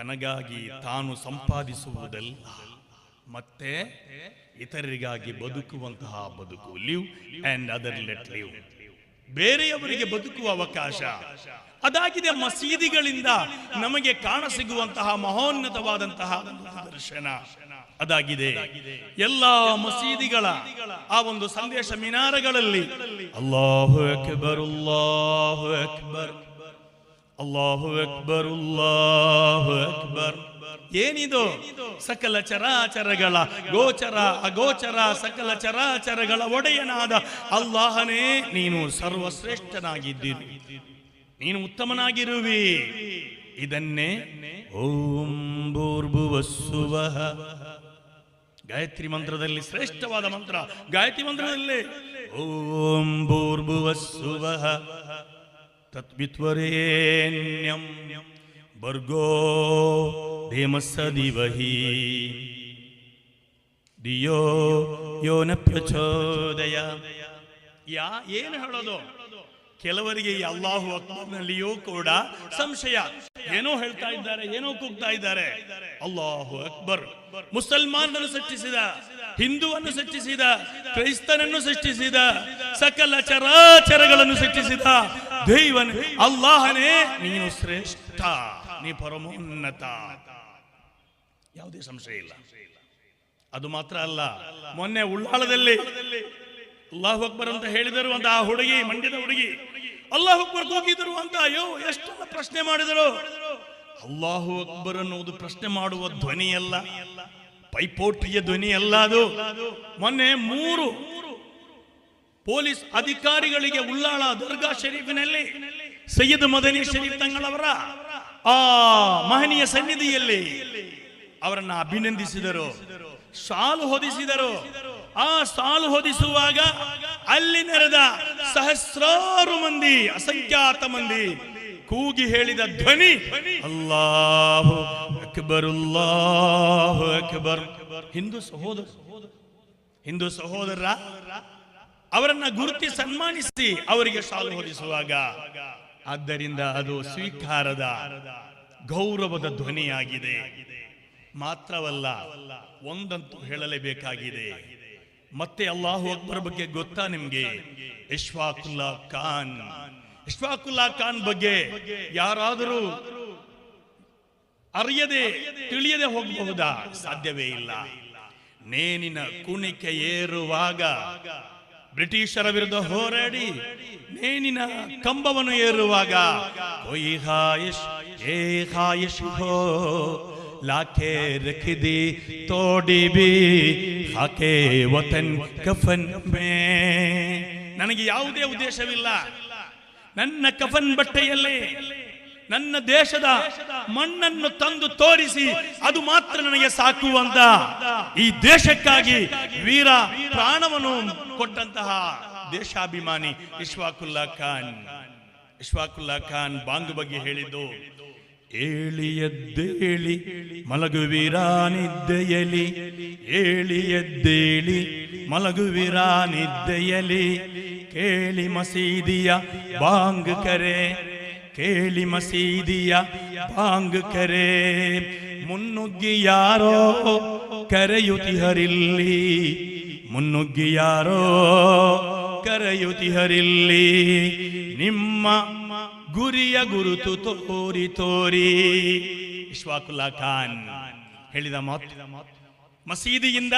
ತನಗಾಗಿ ತಾನು ಸಂಪಾದಿಸುವುದಲ್ಲ. ಮತ್ತೆ ಇತರರಿಗಾಗಿ ಬದುಕುವಂತಹ ಬದುಕು live and other let live. ಬೇರೆಯವರಿಗೆ ಬದುಕುವ ಅವಕಾಶ. ಅದಾಗಿದೆ ಮಸೀದಿಗಳಿಂದ ನಮಗೆ ಕಾಣಸಿಗುವಂತಹ ಮಹೋನ್ನತವಾದಂತಹ ದರ್ಶನ. ಅದಾಗಿದೆ ಎಲ್ಲ ಮಸೀದಿಗಳ ಆ ಒಂದು ಸಂದೇಶ ಮಿನಾರಗಳಲ್ಲಿ. ಅಲ್ಲಾಹು ಅಕ್ಬರ್ ಅಲ್ಲಾಹು ಅಕ್ಬರ್. ಅಲ್ಲಾಹು ಅಕ್ಬರ್ ಅಲ್ಲಾಹು ಅಕ್ಬರ್ ಏನಿದು? ಸಕಲ ಚರಾಚರಗಳ ಗೋಚರ, ಅಗೋಚರ, ಸಕಲ ಚರಾಚರಗಳ ಒಡೆಯನಾದ ಅಲ್ಲಾಹನೇ, ನೀನು ಸರ್ವಶ್ರೇಷ್ಠನಾಗಿದ್ದಿ ನೀನು ಉತ್ತಮನಾಗಿರುವಿ. ಇದನ್ನೇ ಓಂ ಭೂರ್ಭುವಸ್ಸುವ ಗಾಯತ್ರಿ ಮಂತ್ರದಲ್ಲಿ ಶ್ರೇಷ್ಠವಾದ ಮಂತ್ರ. ಗಾಯತ್ರಿ ಮಂತ್ರದಲ್ಲಿ ಓಂ ಭೂರ್ಭುವಸ್ಸುವಃ ಬರ್ಗೋ ಧೇಮಸ್ಸ ದಿವಹಿ ದಿಯೋ ಯೋನ ಪ್ರಚೋದಯ ಯಾ ಏನು ಹೇಳೋದು? ಕೆಲವರಿಗೆ ಅಲ್ಲಾಹು ಅಕ್ಬರ್ನಲ್ಲಿಯೂ ಕೂಡ ಸಂಶಯ. ಏನೋ ಹೇಳ್ತಾ ಇದ್ದಾರೆ, ಏನೋ ಕೂಗ್ತಾ ಇದ್ದಾರೆ. ಅಲ್ಲಾಹು ಅಕ್ಬರ್ ಮುಸಲ್ಮಾನರನ್ನು ಸೃಷ್ಟಿಸಿದ, ಹಿಂದುವನ್ನು ಸೃಷ್ಟಿಸಿದ, ಕ್ರೈಸ್ತನನ್ನು ಸೃಷ್ಟಿಸಿದ, ಸಕಲ ಚರಾಚರಗಳನ್ನು ಸೃಷ್ಟಿಸಿದ ದೈವನ್ ಅಲ್ಲಾಹನೇ ನೀನು ಶ್ರೇಷ್ಠ ನೀ ಪರಮೋನ್ನತ ಯಾವುದೇ ಸಂಶಯ ಇಲ್ಲ ಅದು ಮಾತ್ರ ಅಲ್ಲ ಮೊನ್ನೆ ಉಳ್ಳಾಳದಲ್ಲಿ ಅಲ್ಲಾಹು ಅಕ್ಬರ್ ಅಂತ ಹೇಳಿದರು ಅಂತ ಆ ಹುಡುಗಿ ಮಂಡ್ಯದ ಹುಡುಗಿ ಅಲ್ಲಾಹು ಅಕ್ಬರ್ ಕೂಗಿದರು ಅಂತ ಅಯ್ಯೋ ಎಷ್ಟೆಲ್ಲ ಪ್ರಶ್ನೆ ಮಾಡಿದರು ಅಲ್ಲಾಹು ಅಕ್ಬರ್ ಅನ್ನುವುದು ಪ್ರಶ್ನೆ ಮಾಡುವ ಧ್ವನಿಯಲ್ಲ ಪೈಪೋಟಿಯ ಧ್ವನಿ ಅಲ್ಲ ಅದು ಮೊನ್ನೆ ಮೂರು ಪೊಲೀಸ್ ಅಧಿಕಾರಿಗಳಿಗೆ ಉಳ್ಳಾಳ ದರ್ಗಾ ಶರೀಫಿನಲ್ಲಿ ಸೈಯದ್ ಮದನಿ ಶರೀಫ್ ತಂಗಳವರ, ಆ ಮಹನೀಯ ಸನ್ನಿಧಿಯಲ್ಲಿ ಅವರನ್ನ ಅಭಿನಂದಿಸಿದರು, ಸಾಲು ಹೊದಿಸಿದರು. ಆ ಸಾಲು ಹೊದಿಸುವಾಗ ಅಲ್ಲಿ ನೆರೆದ ಸಹಸ್ರಾರು ಮಂದಿ, ಅಸಂಖ್ಯಾತ ಮಂದಿ ಕೂಗಿ ಹೇಳಿದ ಧ್ವನಿ, ಅಲ್ಲಾಹು ಅಕ್ಬರ್ ಅಲ್ಲಾಹು ಅಕ್ಬರ್. ಹಿಂದೂ ಸಹೋದರ ಹಿಂದೂ ಸಹೋದರ ಅವರನ್ನ ಗುರುತಿ ಸನ್ಮಾನಿಸಿ ಅವರಿಗೆ ಸಾಲು ಹೊರಿಸುವಾಗ ಆದ್ದರಿಂದ ಅದು ಸ್ವೀಕಾರದ ಗೌರವದ ಧ್ವನಿಯಾಗಿದೆ. ಮಾತ್ರವಲ್ಲ, ಒಂದಂತೂ ಹೇಳಲೇಬೇಕಾಗಿದೆ. ಮತ್ತೆ ಅಲ್ಲಾಹು ಅಕ್ಬರ್ ಬಗ್ಗೆ ಗೊತ್ತಾ ನಿಮ್ಗೆ? ಇಶ್ವಾಕುಲ್ಲಾ ಖಾನ್. ಇಶ್ವಾಕುಲ್ಲಾ ಖಾನ್ ಬಗ್ಗೆ ಯಾರಾದರೂ ಅರಿಯದೆ, ತಿಳಿಯದೆ ಹೋಗಬಹುದಾ? ಸಾಧ್ಯವೇ ಇಲ್ಲ. ನೇನಿನ ಕುಣಿಕೆ ಏರುವಾಗ ಬ್ರಿಟಿಷರ ವಿರುದ್ಧ ಹೋರಾಡಿ ನೇನಿನ ಕಂಬವನ್ನು ಏರುವಾಗ ಲಾಖೆ ರಖಿದಿ ತೋಡಿಬಿ ಹಾಕೆ ವತನ್ ಕಫನ್ ಮೇ. ನನಗೆ ಯಾವುದೇ ಉದ್ದೇಶವಿಲ್ಲ. ನನ್ನ ಕಫನ್ ಬಟ್ಟೆಯಲ್ಲಿ ನನ್ನ ದೇಶದ ಮಣ್ಣನ್ನು ತಂದು ತೋರಿಸಿ, ಅದು ಮಾತ್ರ ನನಗೆ ಸಾಕು ಅಂತ. ಈ ದೇಶಕ್ಕಾಗಿ ವೀರ ಪ್ರಾಣವನ್ನು ಕೊಟ್ಟಂತಹ ದೇಶಾಭಿಮಾನಿ ಇಶ್ವಾಕುಲ್ಲಾ ಖಾನ್. ಇಶ್ವಾಕುಲ್ಲಾ ಖಾನ್ ಬಾಂಗ್ ಬಗ್ಗೆ ಹೇಳಿದ್ದು ಏಳಿ ಎದ್ದೇಳಿ ಮಲಗುವಿರಾನಿದ್ದೆಯಲಿ ಏಳಿ ಎದ್ದೇಳಿ ಮಲಗುವಿರಾನಿದ್ದೆಯಲಿ, ಕೇಳಿ ಮಸೀದಿಯ ಬಾಂಗ್ ಕರೆ ಕೇಳಿ ಮಸೀದಿಯ ಬಾಂಗ್ ಕರೆ. ಮುನ್ನುಗ್ಗಿ ಯಾರೋ ಕರೆಯುತಿಹರಿಲ್ಲಿ. ಮುನ್ನುಗ್ಗಿ ಯಾರೋ ಕರೆಯುತಿಹರಿಲ್ಲಿ. ನಿಮ್ಮ ಗುರಿಯ ಗುರುತು ತೋರಿ ತೋರಿ. ಇಶ್ವಾಕುಲ್ಲಾ ಖಾನ್ ಹೇಳಿದ ಮಾತು. ಮಸೀದಿಯಿಂದ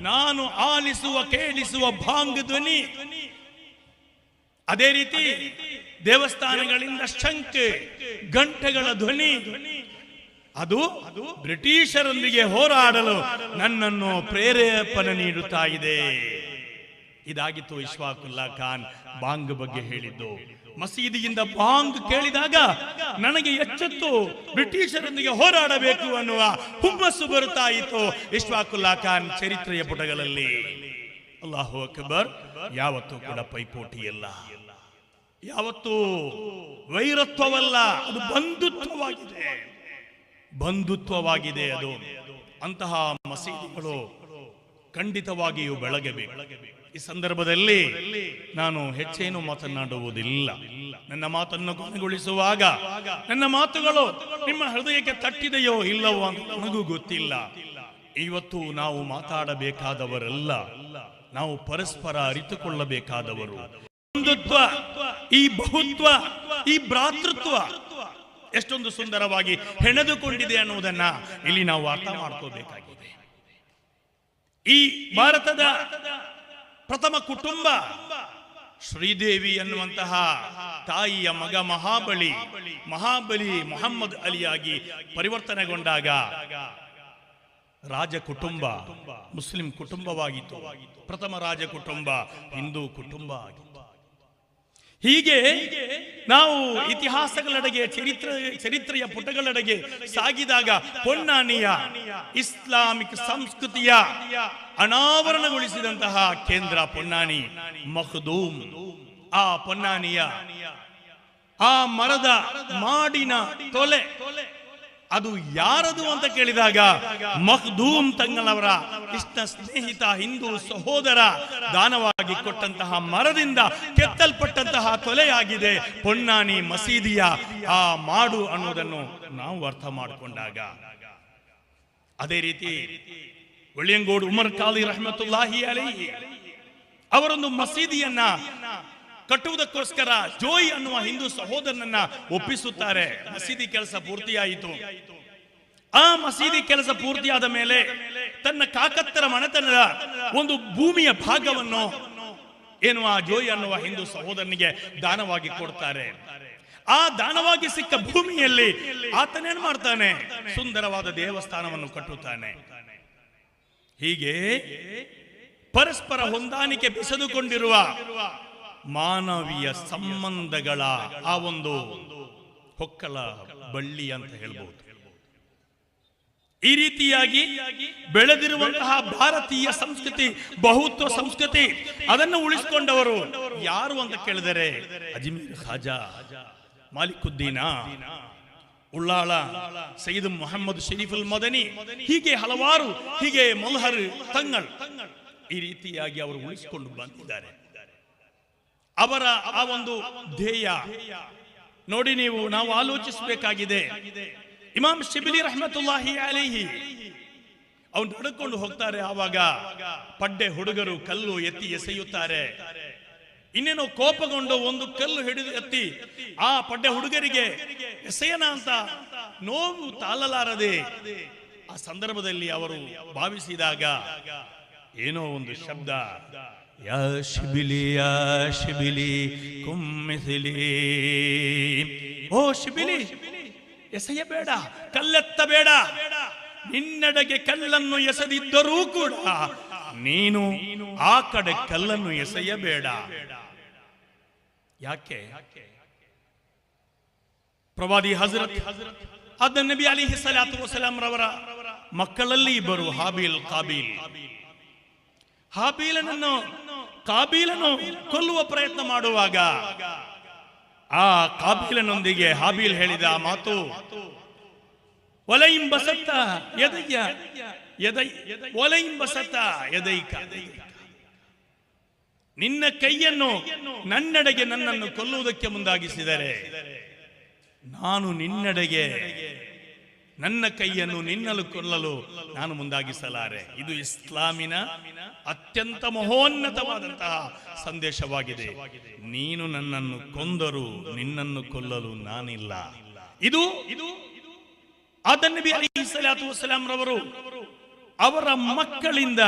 ನಾನು ಆಲಿಸುವ, ಕೇಳಿಸುವ ಭಾಂಗ್ ಧ್ವನಿ. ಅದೇ ರೀತಿ ದೇವಸ್ಥಾನಗಳಿಂದ ಶಂಕೆ, ಗಂಟೆಗಳ ಧ್ವನಿ. ಅದು ಬ್ರಿಟಿಷರೊಂದಿಗೆ ಹೋರಾಡಲು ನನ್ನನ್ನು ಪ್ರೇರೇಪಣೆ ನೀಡುತ್ತಾ ಇದೆ. ಇದಾಗಿತ್ತು ಇಶ್ವಾಕುಲ್ಲಾ ಖಾನ್ ಬಾಂಗ್ ಬಗ್ಗೆ ಹೇಳಿದ್ದು. ಮಸೀದಿಯಿಂದ ಬಾಂಗ್ ಕೇಳಿದಾಗ ನನಗೆ ಎಚ್ಚೆತ್ತು ಬ್ರಿಟಿಷರೊಂದಿಗೆ ಹೋರಾಡಬೇಕು ಅನ್ನುವ ಹುಮ್ಮಸ್ಸು ಬರುತ್ತಾ ಇತ್ತು ಇಶ್ವಾಕುಲ್ಲಾ ಖಾನ್ ಚರಿತ್ರೆಯ ಪುಟಗಳಲ್ಲಿ. ಅಲ್ಲಾಹು ಅಕ್ಬರ್, ಯಾವತ್ತೂ ಕೂಡ ಪೈಪೋಟಿ ಪೈಪೋಟಿಯಲ್ಲ. ಯಾವತ್ತೂ ವೈರತ್ವವಲ್ಲ, ಅದು ಬಂಧುತ್ವವಾಗಿದೆ. ಬಂಧುತ್ವವಾಗಿದೆ ಅದು. ಅಂತಹ ಮಸೀದಿಗಳು ಖಂಡಿತವಾಗಿಯೂ ಬೆಳಗಬೇಕು. ಈ ಸಂದರ್ಭದಲ್ಲಿ ನಾನು ಹೆಚ್ಚೇನು ಮಾತನಾಡುವುದಿಲ್ಲ. ನನ್ನ ಮಾತನ್ನು ಕೊನೆಗೊಳಿಸುವಾಗ ನನ್ನ ಮಾತುಗಳು ನಿಮ್ಮ ಹೃದಯಕ್ಕೆ ತಟ್ಟಿದೆಯೋ ಇಲ್ಲವೋ ಅಂತ ನನಗೂ ಗೊತ್ತಿಲ್ಲ. ಇವತ್ತು ನಾವು ಮಾತಾಡಬೇಕಾದವರಲ್ಲ. ನಾವು ಪರಸ್ಪರ ಅರಿತುಕೊಳ್ಳಬೇಕಾದವರು. ಬಂಧುತ್ವ ಈ ಬಹುತ್ವ, ಈ ಭ್ರಾತೃತ್ವ ಎಷ್ಟೊಂದು ಸುಂದರವಾಗಿ ಹೆಣೆದುಕೊಂಡಿದೆ ಅನ್ನುವುದನ್ನ ಇಲ್ಲಿ ನಾವು ಅರ್ಥ ಮಾಡ್ಕೋಬೇಕಾಗಿದೆ. ಈ ಭಾರತದ ಪ್ರಥಮ ಕುಟುಂಬ ಶ್ರೀದೇವಿ ಅನ್ನುವಂತಹ ತಾಯಿಯ ಮಗ ಮಹಾಬಲಿ ಮಹಾಬಲಿ ಮೊಹಮ್ಮದ್ ಅಲಿಯಾಗಿ ಪರಿವರ್ತನೆಗೊಂಡಾಗ ರಾಜ ಕುಟುಂಬ ಮುಸ್ಲಿಂ ಕುಟುಂಬವಾಗಿತ್ತು. ಪ್ರಥಮ ರಾಜ ಕುಟುಂಬ ಹಿಂದೂ ಕುಟುಂಬ ಆಗಿತ್ತು. ಹೀಗೆ ನಾವು ಇತಿಹಾಸಗಳೆಡೆಗೆ, ಚರಿತ್ರ, ಚರಿತ್ರೆಯ ಪುಟಗಳೆಡೆಗೆ ಸಾಗಿದಾಗ ಪೊನ್ನಾನಿಯ ಇಸ್ಲಾಮಿಕ್ ಸಂಸ್ಕೃತಿಯ ಅನಾವರಣಗೊಳಿಸಿದಂತಹ ಕೇಂದ್ರ ಪೊನ್ನಾನಿ ಮಹದೂಮ್ ಆ ಪೊನ್ನಾನಿಯ ಆ ಮರದ ಮಾಡಿನ ತೊಲೆ, ಅದು ಯಾರದು ಅಂತ ಕೇಳಿದಾಗ ಮಹದೂಮ್ ತಂಗಲವರ ಕೃಷ್ಣ ಸ್ನೇಹಿತ ಹಿಂದೂ ಸಹೋದರ ದಾನವಾಗಿ ಕೊಟ್ಟಂತಹ ಮರದಿಂದ ಕೆತ್ತಲ್ಪಟ್ಟಂತಹ ತೊಲೆಯಾಗಿದೆ. ಪೊನ್ನಾನಿ ಮಸೀದಿಯ ಆ ಮಾಡು ಅನ್ನೋದನ್ನು ನಾವು ಅರ್ಥ ಮಾಡಿಕೊಂಡಾಗ. ಅದೇ ರೀತಿ ಒಳ್ಳಿಯಂಗೋಡು ಉಮರ್ ಖಾಲಿ ರಹಮತುಲ್ಲಾಹಿ ಅಲೈಹಿ ಅವರೊಂದು ಮಸೀದಿಯನ್ನ ಕಟ್ಟುವುದಕ್ಕೋಸ್ಕರ ಜೋಯಿ ಅನ್ನುವ ಹಿಂದೂ ಸಹೋದರನನ್ನ ಒಪ್ಪಿಸುತ್ತಾರೆ. ಮಸೀದಿ ಕೆಲಸ ಪೂರ್ತಿಯಾಯಿತು. ಆ ಮಸೀದಿ ಕೆಲಸ ಪೂರ್ತಿಯಾದ ಮೇಲೆ ತನ್ನ ಕಾಕತ್ತರ ಮನೆತನದ ಒಂದು ಭೂಮಿಯ ಭಾಗವನ್ನು ಆ ಜೋಯ್ ಅನ್ನುವ ಹಿಂದೂ ಸಹೋದರನಿಗೆ ದಾನವಾಗಿ ಕೊಡ್ತಾರೆ. ಆ ದಾನವಾಗಿ ಸಿಕ್ಕ ಭೂಮಿಯಲ್ಲಿ ಆತನೇನ್ ಮಾಡ್ತಾನೆ? ಸುಂದರವಾದ ದೇವಸ್ಥಾನವನ್ನು ಕಟ್ಟುತ್ತಾನೆ. ಹೀಗೆ ಪರಸ್ಪರ ಹೊಂದಾಣಿಕೆ ಬೆಸೆದುಕೊಂಡಿರುವ ಮಾನವೀಯ ಸಂಬಂಧಗಳ ಆ ಒಂದು ಹೊಕ್ಕಲ ಬಳ್ಳಿ ಅಂತ ಹೇಳ್ಬೋದು. ಈ ರೀತಿಯಾಗಿ ಬೆಳೆದಿರುವಂತಹ ಭಾರತೀಯ ಸಂಸ್ಕೃತಿ, ಬಹುತ್ವ ಸಂಸ್ಕೃತಿ, ಅದನ್ನು ಉಳಿಸಿಕೊಂಡವರು ಯಾರು ಅಂತ ಕೇಳಿದರೆ ಅಜ್ಮೀರ್ ಖಾಜಾ, ಮಾಲಿಕುದ್ದೀನ ಉಳ್ಳಾಳ ಸೈದ್ ಮೊಹಮ್ಮದ್ ಶರೀಫುಲ್ ಮದನಿ, ಹೀಗೆ ಹಲವಾರು, ಹೀಗೆ ಮಲ್ಹರ್ ತಂಗಳ್ ಈ ರೀತಿಯಾಗಿ ಅವರು ಉಳಿಸಿಕೊಂಡು ಬಂದಿದ್ದಾರೆ. ಅವರ ಆ ಒಂದು ಧ್ಯೇಯ ನೋಡಿ ನೀವು, ನಾವು ಆಲೋಚಿಸಬೇಕಾಗಿದೆ. ಇಮಾಮ್ ಶಿಬಿಲಿ ರಹಮತುಲ್ಲಾಹಿ ಅಲಿಹಿ ಅವನು ನಡ್ಕೊಂಡು ಹೋಗ್ತಾರೆ ಆವಾಗ ಪಡ್ಡೆ ಹುಡುಗರು ಕಲ್ಲು ಎತ್ತಿ ಎಸೆಯುತ್ತಾರೆ. ಇನ್ನೇನೋ ಕೋಪಗೊಂಡು ಒಂದು ಕಲ್ಲು ಹಿಡಿದು ಎತ್ತಿ ಆ ಪಡ್ಡೆ ಹುಡುಗರಿಗೆ ಎಸೆಯನ ಅಂತ ನೋವು ತಾಳಲಾರದೆ ಆ ಸಂದರ್ಭದಲ್ಲಿ ಅವರು ಭಾವಿಸಿದಾಗ ಏನೋ ಒಂದು ಶಬ್ದ, ಯಾ ಶಿಬಿಲಿ ಯಾ ಶಿಬಿಲಿ ಕುಮ್ಮಿಸಿಲಿ ಓ ಶಿಬಿಲಿ ಎಸೆಯಬೇಡ ಕಲ್ಲೆತ್ತಬೇಡ ನಿನ್ನೆಡೆಗೆ ಕಲ್ಲನ್ನು ಎಸೆದಿದ್ದರೂ ಕೂಡ ನೀನು ಆ ಕಡೆ ಕಲ್ಲನ್ನು ಎಸೆಯಬೇಡ. ಯಾಕೆ? ಪ್ರವಾದಿ ಹಜರತ್ ಅದ ನಬಿ ಅಲಿ ಸಲಾತು ವಸಲಾಂ ರವರ ಮಕ್ಕಳಲ್ಲಿ ಇಬ್ಬರು ಹಾಬೀಲ್, ಕಾಬೀಲ್. ಹಾಬೀಲನನ್ನು, ಕಾಬೀಲನ್ನು ಕೊಲ್ಲುವ ಪ್ರಯತ್ನ ಮಾಡುವಾಗ ಆ ಕಾಬೀಲನೊಂದಿಗೆ ಹಾಬೀಲ್ ಹೇಳಿದ ಮಾತು ಒಲೈಂ ಬಸತ್ತ ಎದಯ್ಯ ಎದೈ ಒಲೈಂ ಬಸತ್ತ ಎದೈಕ ನಿನ್ನ ಕೈಯನ್ನು ನನ್ನೆಡೆಗೆ ನನ್ನನ್ನು ಕೊಲ್ಲುವುದಕ್ಕೆ ಮುಂದಾಗಿಸಿದರೆ, ನಾನು ನಿನ್ನೆಡೆಗೆ ನನ್ನ ಕೈಯನ್ನು ನಿನ್ನಲು ಕೊಲ್ಲಲು ನಾನು ಮುಂದಾಗಿಸಲಾರೆ. ಇದು ಇಸ್ಲಾಮಿನ ಅತ್ಯಂತ ಮಹೋನ್ನತವಾದಂತಹ ಸಂದೇಶವಾಗಿದೆ. ನೀನು ನನ್ನನ್ನು ಕೊಂದರು ನಿನ್ನನ್ನು ಕೊಲ್ಲಲು ನಾನಿಲ್ಲ. ಇದು ಇದು ಆದನಬಿ ಅಲಿ ರವರು ಅವರ ಮಕ್ಕಳಿಂದ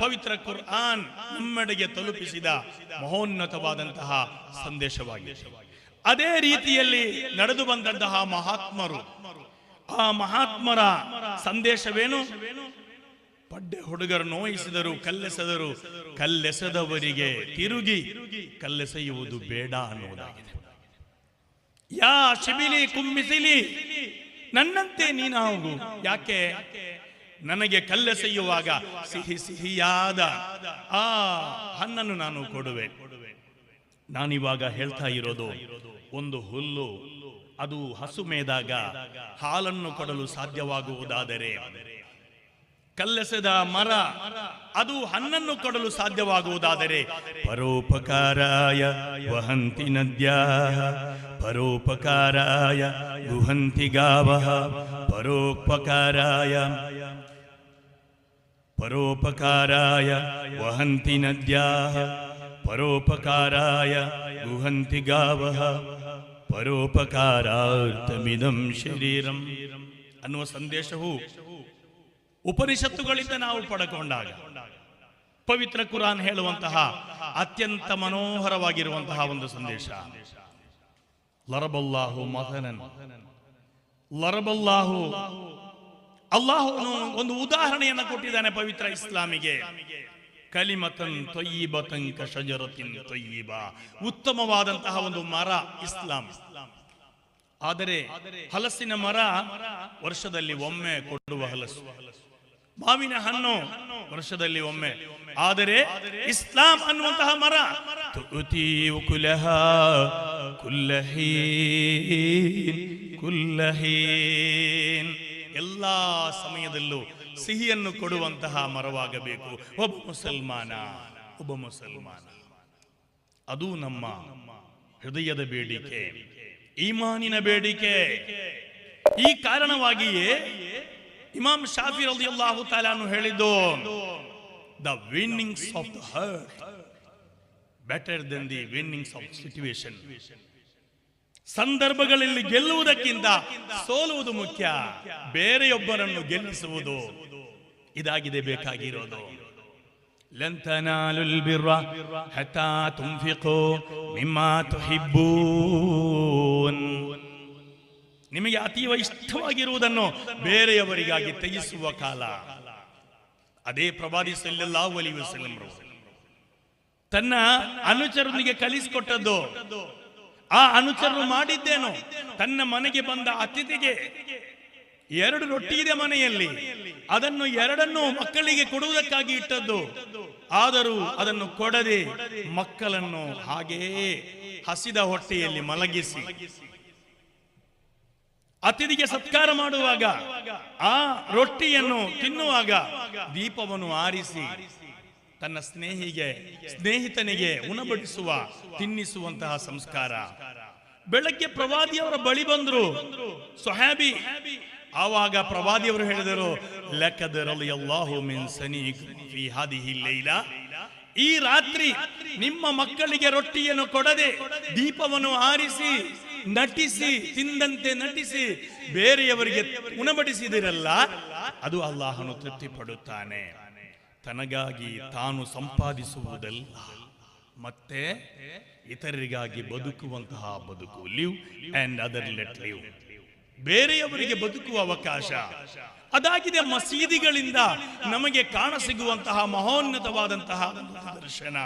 ಪವಿತ್ರ ಕುರ್ಆನ್ ನಮ್ಮೆಡೆಗೆ ತಲುಪಿಸಿದ ಮಹೋನ್ನತವಾದಂತಹ ಸಂದೇಶವಾಗಿದೆ. ಅದೇ ರೀತಿಯಲ್ಲಿ ನಡೆದು ಬಂದಂತಹ ಮಹಾತ್ಮರು ಆ ಮಹಾತ್ಮರ ಸಂದೇಶವೇನು? ಪಡ್ಡೆ ಹುಡುಗರು ನೋಯಿಸಿದರು, ಕಲ್ಲೆಸೆದರು. ಕಲ್ಲೆಸೆದವರಿಗೆ ತಿರುಗಿ, ಕಲ್ಲೆಸೆಯುವುದು ಬೇಡ ಅನ್ನುವುದಾಗಿದೆ ಯಾ ಶಿಬಿಲಿ ಕುಂಬಿಸಿಲಿ, ನನ್ನಂತೆ ನೀನಾಗು. ಯಾಕೆ? ನನಗೆ ಕಲ್ಲೆಸೆಯುವಾಗ ಸಿಹಿ ಸಿಹಿಯಾದ ಆ ಹಣ್ಣನ್ನು ನಾನು ಕೊಡುವೆ. ನಾನಿವಾಗ ಹೇಳ್ತಾ ಇರೋದು, ಒಂದು ಹುಲ್ಲು ಅದು ಹಸು ಮೇದಾಗ ಹಾಲನ್ನು ಕೊಡಲು ಸಾಧ್ಯವಾಗುವುದಾದರೆ. ಕಲ್ಲೆಸೆದ ಮರ, ಅದು ಹಣ್ಣನ್ನು ಕೊಡಲು ಸಾಧ್ಯವಾಗುವುದಾದರೆ. ಪರೋಪಕಾರಾಯ ವಹಂತಿ ನದ್ಯ ಪರೋಪಕಾರಾಯ ಗುಹಂತಿ ಗಾವ ಪರೋಪಕಾರಾಯ ಪರೋಪಕಾರಾಯ ವಹಂತಿ ನದ್ಯಾ ಪರೋಪಕಾರಾಯ ಗುಹಂತಿ ಗಾವ ಪರೋಪಕಾರಾರ್ಥಮಿದಂ ಶರೀರಂ ಅನ್ನುವ ಸಂದೇಶವು ಉಪನಿಷತ್ತುಗಳಿಂದ ನಾವು ಪಡೆಕೊಂಡಾಗ ಪವಿತ್ರ ಕುರಾನ್ ಹೇಳುವಂತಹ ಅತ್ಯಂತ ಮನೋಹರವಾಗಿರುವಂತಹ ಒಂದು ಸಂದೇಶ. ಲರಬಲ್ಲಾಹು ಮಥನನ್ ಲರಬಲ್ಲಾಹು ಅಲ್ಲಾಹನು ಒಂದು ಉದಾಹರಣೆಯನ್ನು ಕೊಟ್ಟಿದ್ದಾನೆ ಪವಿತ್ರ ಇಸ್ಲಾಮಿಗೆ. ಕಲಿಮತನ್ ತೊಯ್ಯಿಬತನ್ ಕಶಜರತಿನ್ ತೊಯ್ಯಿಬ. ಉತ್ತಮವಾದಂತಹ ಒಂದು ಮರ ಇಸ್ಲಾಂ. ಆದರೆ ಹಲಸಿನ ಮರ ವರ್ಷದಲ್ಲಿ ಒಮ್ಮೆ ಕೊಡುವ ಹಲಸು. ಮಾವಿನ ಹಣ್ಣು ವರ್ಷದಲ್ಲಿ ಒಮ್ಮೆ. ಆದರೆ ಇಸ್ಲಾಂ ಅನ್ನುವಂತಹ ಮರ ಕುಲಹ, ಕುಲ್ಲಹೀನ್ ಕುಲ್ಲಹೀನ್. ಎಲ್ಲಾ ಸಮಯದಲ್ಲೂ ಸಿಹಿಯನ್ನು ಕೊಡುವಂತಹ ಮರವಾಗಬೇಕು. ಒಬ್ಬ ಮುಸಲ್ಮಾನ ಒಬ್ಬ ಮುಸಲ್ಮಾನ. ಅದು ನಮ್ಮ ಹೃದಯದ ಬೇಡಿಕೆ, ಈಮಾನಿನ ಬೇಡಿಕೆ. ಈ ಕಾರಣವಾಗಿಯೇ ಇಮಾಮ್ ಶಾಫಿ ರಲಿಯಲ್ಲಾಹು ತಾಲಾನು ಹೇಳಿದ್ದು the winnings of the heart better than the winnings of situation ಸಂದರ್ಭಗಳಲ್ಲಿ ಗೆಲ್ಲುವುದಕ್ಕಿಂತ ಸೋಲುವುದು ಮುಖ್ಯ. ಬೇರೆಯೊಬ್ಬರನ್ನು ಗೆಲ್ಲಿಸುವುದು ಇದಾಗಿದೆ ಬೇಕಾಗಿರೋದು. ಬಿರ್ರ ಹತಾ ತುಂಫಿಕು مما ನಿಮಗೆ ಅತೀವ ಇಷ್ಟವಾಗಿರುವುದನ್ನು ಬೇರೆಯವರಿಗಾಗಿ ತ್ಯಜಿಸುವ ಕಾಲ. ಅದೇ ಪ್ರವಾದಿ ಸಲ್ಲಲ್ಲಾಹು ಅಲೈಹಿ ತನ್ನ ಅನುಚರನಿಗೆ ಕಲಿಸಿಕೊಟ್ಟದ್ದು ಆ ಅನುಚರರು ಮಾಡಿದ್ದೇನು? ತನ್ನ ಮನೆಗೆ ಬಂದ ಅತಿಥಿಗೆ ಎರಡು ರೊಟ್ಟಿ ಇದೆ ಮನೆಯಲ್ಲಿ. ಅದನ್ನು ಎರಡನ್ನು ಮಕ್ಕಳಿಗೆ ಕೊಡುವುದಕ್ಕಾಗಿ ಇಟ್ಟದ್ದು. ಆದರೂ ಅದನ್ನು ಕೊಡದೆ ಮಕ್ಕಳನ್ನು ಹಾಗೇ ಹಸಿದ ಹೊಟ್ಟೆಯಲ್ಲಿ ಮಲಗಿಸಿ. ಅತಿಥಿಗೆ ಸತ್ಕಾರ ಮಾಡುವಾಗ ಆ ರೊಟ್ಟಿಯನ್ನು ತಿನ್ನುವಾಗ ದೀಪವನ್ನು ಆರಿಸಿ ತನ್ನ ಸ್ನೇಹಿಗೆ, ಸ್ನೇಹಿತನಿಗೆ ಉಣಬಡಿಸುವ, ತಿನ್ನಿಸುವಂತಹ ಸಂಸ್ಕಾರ. ಬೆಳಗ್ಗೆ ಪ್ರವಾದಿಯವರ ಬಳಿ ಬಂದ್ರು. ಸೊಹಾಬಿ, ಆವಾಗ ಪ್ರವಾದಿಯವರು ಹೇಳಿದರು ಲೆಕ್ಕದರಲ್ಲಿ ಎಲ್ಲಾಹು ಮಿನ್ ಸನಿ ಫಿ ಹಾದಿಹಿ ಲೈಲಾ. ಈ ರಾತ್ರಿ ನಿಮ್ಮ ಮಕ್ಕಳಿಗೆ ರೊಟ್ಟಿಯನ್ನು ಕೊಡದೆ ದೀಪವನ್ನು ಆರಿಸಿ, ನಟಿಸಿ, ತಿಂದಂತೆ ನಟಿಸಿ ಬೇರೆಯವರಿಗೆ ಉಣಬಡಿಸಿದಿರಲ್ಲ, ಅದು ಅಲ್ಲಾಹನು ತೃಪ್ತಿ ಪಡುತ್ತಾನೆ ತನಗಾಗಿ ತಾನು ಸಂಪಾದಿಸುವುದಲ್ಲ. ಮತ್ತೆ ಇತರರಿಗಾಗಿ ಬದುಕುವಂತಹ ಬದುಕು live and other let live. ಬೇರೆಯವರಿಗೆ ಬದುಕುವ ಅವಕಾಶ. ಅದಾಗಿದೆ ಮಸೀದಿಗಳಿಂದ ನಮಗೆ ಕಾಣಸಿಗುವಂತಹ ಮಹೋನ್ನತವಾದಂತಹ ದರ್ಶನ.